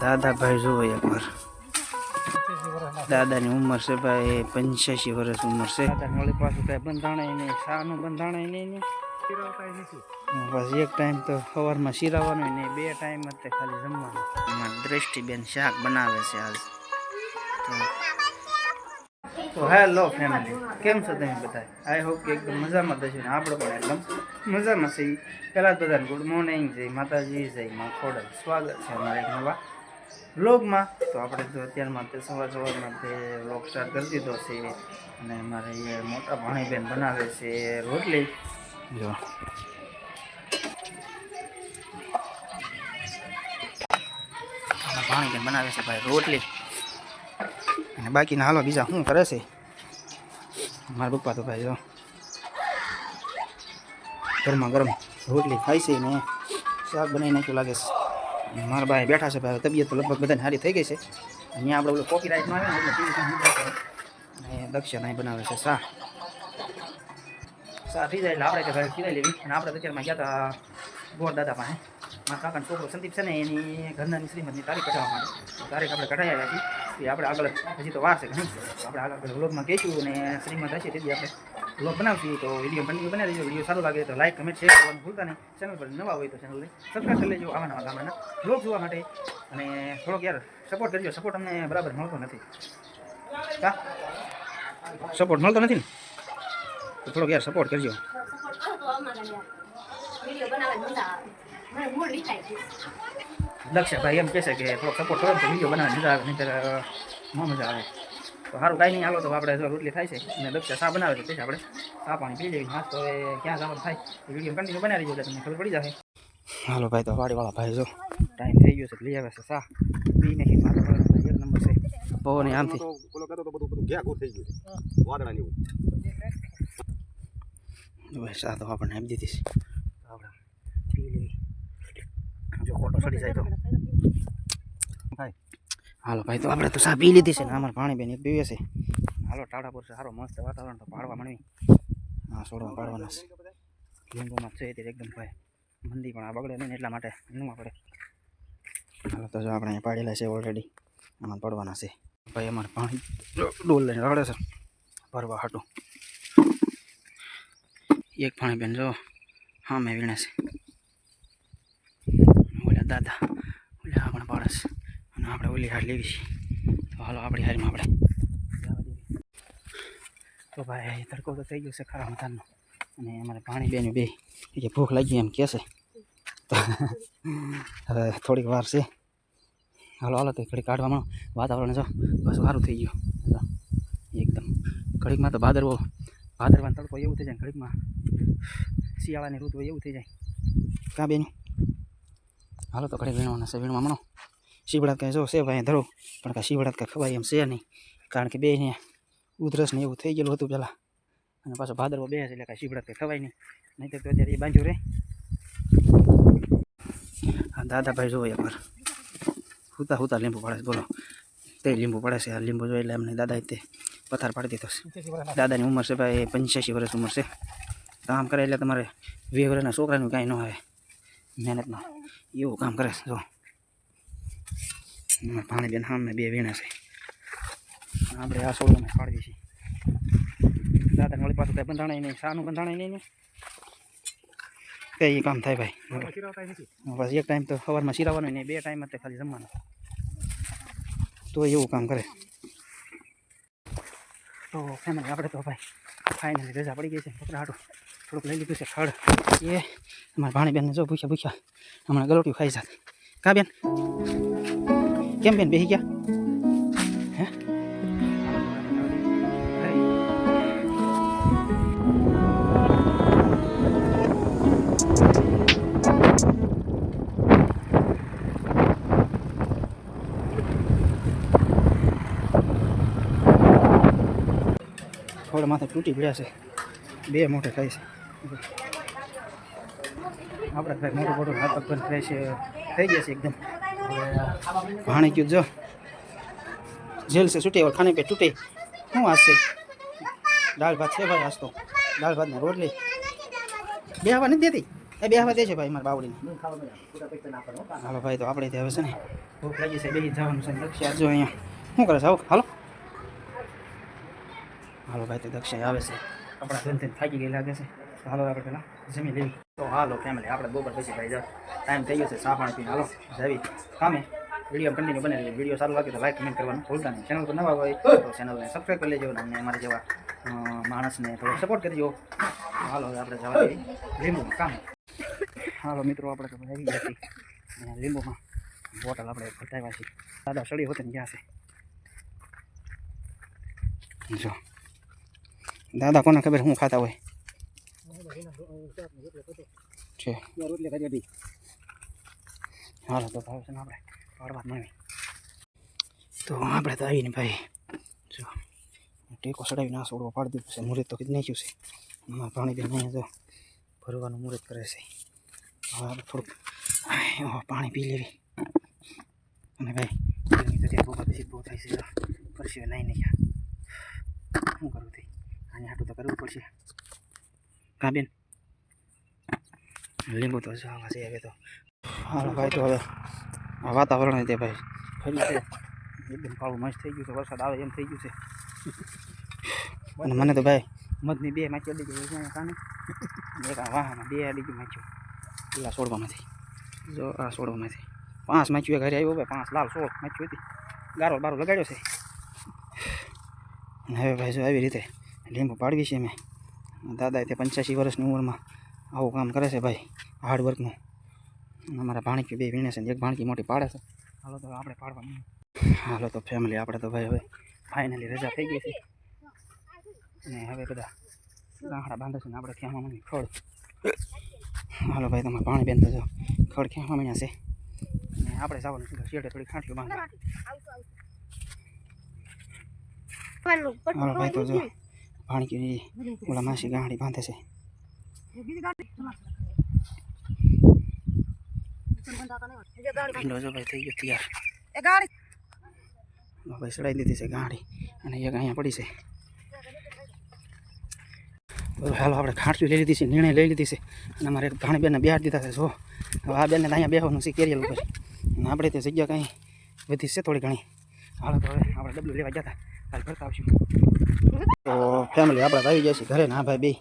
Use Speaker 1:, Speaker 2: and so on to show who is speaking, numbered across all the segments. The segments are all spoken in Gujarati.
Speaker 1: દાદાભાઈ જુઓ એકવાર દાદાની ઉંમર છે ભાઈ પંચ્યાસી વર્ષ ઉંમર છે. દાદાની વળી પાછું કાંઈ બંધાણાય નહીં શાનું બંધાણાય નહીં ને. બસ એક ટાઈમ તો સવારમાં શીરાવાનું ને બે ટાઈમ જ તે ખાલી જમવાનું. એમાં દ્રષ્ટિબેન શાક બનાવે છે આજ. તો- તો હેલો ફેમિલી કેમ છો તમે બધા? આઈ હોપ કે એકદમ મજામાં થશે ને આપણે પણ એકદમ મજામાં છીએ. પહેલાં જ બધાને ગુડ મોર્નિંગ જય માતાજી જય મા ખોડલ. સ્વાગત છે અમારા એક નવા વ્લોગમાં તો આપણે તો અત્યારમાં તે સવાર સવારમાં તે વ્લોગ સ્ટાર્ટ કરી દીધો છે અને અમારે એ મોટા ભાણીબેન બનાવે છે રોટલી. જો. ભાણીબેન બનાવે છે ભાઈ રોટલી. અને બાકીના હાલો બીજા શું કરે છે? મારા પપ્પા તો ભાઈ જો ગરમા ગરમ રોટલી ખાય છે ને શાક બનાવી નાખ્યું લાગે છે. મારા ભાઈ બેઠા છે, ભાઈ તબિયત લગભગ બધાને સારી થઈ ગઈ છે. અહીંયા આપણે ઓલું કોફી રાઈસમાં આવે ને દક્ષિણ અહીં બનાવે છે સા શાક થઈ આપણે કે લેવી. અને આપણે અત્યારમાં ગયા હતા ગોળ દાદા પાસે. મારા કાકાનો છોકરો સંદીપ છે ને, એની ઘરના શ્રીમદની તારીખ કઢાવવા તારીખ આપણે કઢાઈ આવ્યા એ આપણે આગળ, હજી તો વાર છે ઘણી. આપણે આગળ વ્લોગમાં કહીશું અને શ્રીમદ હશે, તેથી આપણે વ્લોગ બનાવશું તો વીડિયો કન્ટિન્યુ બનાવી દેજો વીડિયો સારો લાગે તો લાઈક કમેન્ટ શેર કરવાનું ભૂલતા નહીં. ચેનલ પર નવા હોય તો ચેનલને સબસ્ક્રાઈબ કરી લેજો આવા નવા ગામડાના વ્લોગ જોવા માટે. અને થોડોક યાર સપોર્ટ કરજો. સપોર્ટ અમને બરાબર મળતો નથી. કા? સપોર્ટ મળતો નથી ને? તો થોડોક યાર સપોર્ટ કરજો. લક્ષ્ય ભાઈ એમ કહેશે કે થોડોક સપોર્ટ કરો તો વીડિયો બનાવે મજા આવે નહીં મજા આવે. તો સારું કાંઈ નહીં હાલો તો આપણે જો રોટલી થાય છે. અને દક્ષા ચા બનાવે છે પછી આપણે ચા પાણી પી લેવી હાથ તો હવે ક્યાં જવાનું થાય? એ વીડિયો કન્ટિન્યુ બનાવી દેજો એટલે તમને ખબર પડી જશે. હાલો ભાઈ તો વાડીવાળા ભાઈ જો. ટાઈમ થઈ ગયો છે લઈ આવે છે ચા. પી નહીં મારો એક નંબર છે. પવન આમથી.
Speaker 2: ઓલો કહેતો તો બધું બધું ઘેઘું થઈ ગયું વાદળાની
Speaker 1: ભાઈ ચા તો આપણને આપી દીધી છે. આપણે પી લેવી જો ખોટો સડી જાય તો.
Speaker 2: થાય
Speaker 1: હાલો ભાઈ, તો આપણે તો સા પી લીધી છે ને અમારે પાણી બેન એક પીવે છે. હાલો ટાળા પર છે. સારો મસ્ત વાતાવરણ તો પાડવા માંડવી હા છોડવા પાડવાના છે. લીંબુમાં છે તે એકદમ ભાઈ. મંદી પણ આ બગડે નહીં એટલા માટે નું આપણે હાલો, તો જો આપણે અહીંયા પાડેલા છે ઓલરેડી આમાં પડવાના છે. ભાઈ, અમારે પાણી ડોલ લઈને રગડે છે. ભરવા હાટું. એક પાણી બેન જો, હા, મેં વીણે છે. ઓલા દાદા, ઓલા આપણે પાડે છે. આપણે ઓલી હાર લેવી છે. તો હાલો, આપણી હારીમાં આપણે તો ભાઈ તડકો તો થઈ ગયો છે ખરા મતાનો અને અમારે પાણી બેન બે કે ભૂખ લાગી એમ કહેશે તો હવે થોડીક વાર છે. હાલો હાલો, તો ઘડી કાઢવામાં વાતાવરણ જો, બસ સારું થઈ ગયું. એકદમ. ઘડીકમાં તો ભાદરવો, ભાદરવાનો તડકો એવું થઈ જાય ઘડીકમાં. શિયાળાની ઋતુ એવું થઈ જાય. કાં બેન? હાલો, તો ઘડી વીણવાના છે. વીણવા મણો શીવડાત કાંઈ જો છે ભાઈ ધરો. પણ કાંઈ શિવડાત કાંઈ ખવાય એમ છે નહીં. કારણ કે બે ને ઉધરસ ને એવું થઈ ગયેલું હતું પહેલાં અને પાછો ભાદરવો બે એટલે કાંઈ શિવડાત કાંઈ ખવાય નહીં. નહીં તો અત્યારે એ બાંધ્યું રે. હા દાદાભાઈ જોવો એકવાર હુતા હુતા લીંબુ પડે છે, બોલો. તે લીંબુ પડે છે, આ લીંબુ જોઈ એટલે એમને દાદા તે પથાર પાડી દીધો છે. દાદાની ઉંમર છે ભાઈ પંચ્યાસી વર્ષ ઉંમર છે. કામ કરે એટલે તમારે વીસ છોકરાનું કાંઈ ન આવે. મહેનતમાં. એવું કામ કરે જો. પાણી બેન સામે બે વીણા છે. આપણે આ સોળમાં પાડીએ છીએ. દાદા વળી પાછું કંઈ બંધાણાય નહીં. શાનું બંધાણાય નહીં ને? કઈ કામ થાય ભાઈ? બસ એક ટાઈમ તો સવારમાં શીરાવાનું નહીં બે ટાઈમ અત્યારે ખાલી જમવાનું. તો એવું કામ કરે. તો ફેમિલી આપણે તો ભાઈ ફાઇનલી રજા પડી ગઈ છે. પકડા હાટું થોડુંક લઈ લીધું છે ખડ. એ અમારા ભાણીબેનને જો ભૂખ્યા ભૂખ્યા હમણાં ગલોટ્યું ખાઈ જાત. કા બેન? કેમ બેન? બેસી ગયા? હે? થોડા માથે તૂટી પડ્યા છે. બે મોટે થાય છે. આપણે મોટું મોટું હાથ પગ થાય છે. થઈ ગયા છે એકદમ. ભાણી ગયું, જો. જેલ છે, છૂટી ખાને પે તૂટે. શું છે? દાળ ભાત છે ભાઈ આજ તો. દાળ ભાત ને રોટલી. બે હવા નથી દેતી. એ બે હવા દે છે ભાઈ મારા બાવડીને હાલો ભાઈ, તો આપણે ત્યાં હવે છે ને ભૂખ લાગી છે બેસી જવાનું છે દક્ષિણ. જો અહીંયા. શું કરે છે, આવો? હાલો. હાલો ભાઈ, તો દક્ષિણ આવે છે. આપણા ધન થાકી ગઈ લાગે છે. હાલો, આપણે પેલા જમી લેવી તો હાલો ફેમિલી આપણે બપોર પછી ભાઈ જાવ ટાઈમ થઈ ગયો છે સાફ પાણી પીને હાલો, જાવી. કામે વીડિયો કન્ટિન્યુ બને રહેજો વીડિયો સારું લાગે તો લાઈક કમેન્ટ કરવાનું ભૂલતા નહીં. ચેનલ પર નવા હોય તો ચેનલને સબસ્ક્રાઈબ કરી લેજો અને અમારા જેવા માણસને થોડો સપોર્ટ કરજો હાલો આપણે જવા લીંબુ લીંબુમાં, કામ. હાલો, મિત્રો, આપણે તો આવી ગયા છીએ. લીંબુમાં બોટલ આપણે ભટાવ્યા છીએ. દાદા સળી હોતે ગયા છે. જો. દાદા કોને ખબર શું ખાતા હોય? છે. તો ભાવ છે ને આપણે પાડવા તો આપણે તો આવીને ભાઈ, જો, ટેકો ચડાવી ના સોડવો પાડી દીધું છે. મુહૂર્ત તો કીધું નાખ્યું છે. એમાં પાણી બેન અહીંયા જો ભરવાનું મુહૂર્ત કરે છે. હવે થોડુંક પાણી પી લેવી. અને ભાઈ તો ત્યાં બહુ પછી બહુ થાય છે. પરસેવે નહીં નહીં શું કરવું થઈ આને આટલું તો કરવું પડશે. કાં બેન? લીંબુ તો જવા છે હવે તો હાલો ભાઈ તો હવે વાતાવરણ તે ભાઈ છે એકદમ કાળું મસ્ત થઈ ગયું છે વરસાદ આવે એમ થઈ ગયું છે અને મને તો ભાઈ મધની બે માછી અડી ગઈ છે કાને એક આ વાહમાં માચ્યું પેલા સોડવામાંથી જો આ સોડવામાંથી પાંચ માચ્યું ઘરે આવ્યો ભાઈ પાંચ લાલ સોળ માચ્યું હતી ગારો બારો લગાડ્યો છે હવે ભાઈ જો આવી રીતે લીંબુ પાડવી છે મેં દાદાએ તે પંચ્યાસી વર્ષની ઉંમરમાં આવું કામ કરે છે ભાઈ હાર્ડવર્કનું અમારા ભાણકી બે વીણે છે એક ભાણકી મોટી પાડે છે. હાલો તો આપણે પાડવા હાલો તો ફેમિલી આપણે તો ભાઈ હવે ફાઇનલી રજા થઈ ગઈ છે. અને હવે બધા ગાંખડા બાંધે છે ને આપણે ખેંચવા માંડી ખડ. હાલો ભાઈ, તમારે પાણી બેન તો જો ખડ ખેંચવા માંડ્યા છે. અને આપણે જવાનું છે શેડે થોડી ખાંઠીઓ બાંધવા. હાલો ભાઈ, તો જો ભાણકી ઓલા માસી ગાંડી બાંધે છે. ભીંડો જો ભાઈ થઈ ગયો તૈયાર. તો ભાઈ ચડાવી દીધી છે ગાડી અને એક અહીંયા પડી છે. હાલો આપણે ખાંટલી લઈ લીધી છે નિર્ણય લઈ લીધી છે. અને અમારે ઘણી બેનને બેહાડી દીધા છે જો. હવે આ બેનને અહીંયા બેહવાનું છે કેરિયલ ઉપર અને આપણે તે જગ્યા કાંઈ વધી છે થોડી ઘણી. હાલો તો હવે આપણે ડબલું લેવા જતા. કાલ ભરતા આવશું. તો ફેમિલી આપણે આવી જાય છે ઘરે ના ભાઈ બે.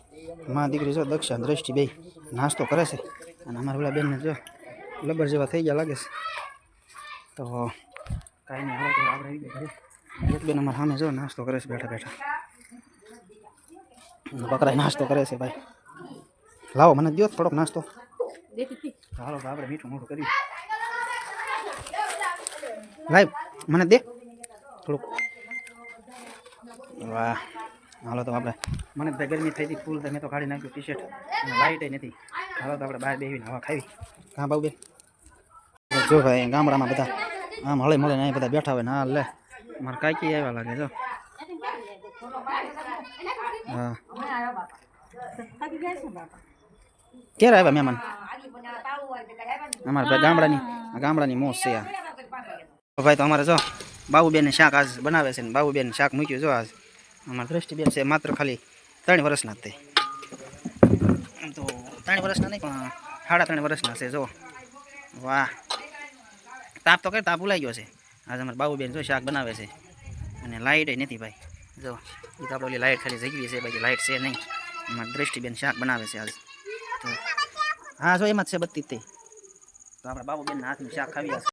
Speaker 1: માં દીકરી જો દક્ષા દ્રષ્ટિ બે નાસ્તો કરે છે. અને અમારા પેલા બેનને જો લબર જેવા થઈ ગયા લાગે છે. તો કાંઈ નહીં આવે આપણે આવી ગયા ઘરે. બેન અમારા સામે જો નાસ્તો કરે છે, બેઠા બેઠા. બકરાય નાસ્તો કરે છે, ભાઈ. લાવો, મને દો થોડોક નાસ્તો. હાલો આપણે મીઠું મોઢું કર્યું લાઈ મને દે થોડુંક. વાહ. હાલો તો આપણે મને તો ભાઈ ગરમી થઈ હતી ફૂલ મેં તો કાઢી નાખ્યું ટી શર્ટ લાઈટ લાઇટે નથી. હાલો તો આપણે બહાર બેસીને હવા ખાવી. કાં બાબુ બે? જો ભાઈ ગામડામાં બધા આમ હળે મળે ને બધા બેઠા હોય ને હા લે. મારે કાંઈ આવ્યા લાગે જો. હા. ક્યારે આવ્યા મહેમાન? અમારે ભાઈ ગામડાની ગામડાની મોજ છે આ. ભાઈ તો અમારે જો બાબુબેન શાક આજ બનાવે છે ને બાબુબેન શાક મૂક્યું જો આજ. અમારા દ્રષ્ટિબેન છે, માત્ર ખાલી ત્રણ વર્ષના તે. તો ત્રણ વર્ષના નહીં, પણ સાડા ત્રણ વર્ષના છે જો વાહ. તાપ તો કઈ તાપ ઉલાઈ ગયો છે. આજે અમારા બાબુબેન જો શાક બનાવે છે. અને લાઇટ નથી ભાઈ. જો એ તો આપણે લાઇટ ખાલી જગવી છે, બાકી લાઇટ છે નહીં. અમારા દ્રષ્ટિબેન શાક બનાવે છે આજ. હા, જો એમાં જ છે બત્તી તે. તો આપણા બાબુબેનના હાથનું શાક ખાવી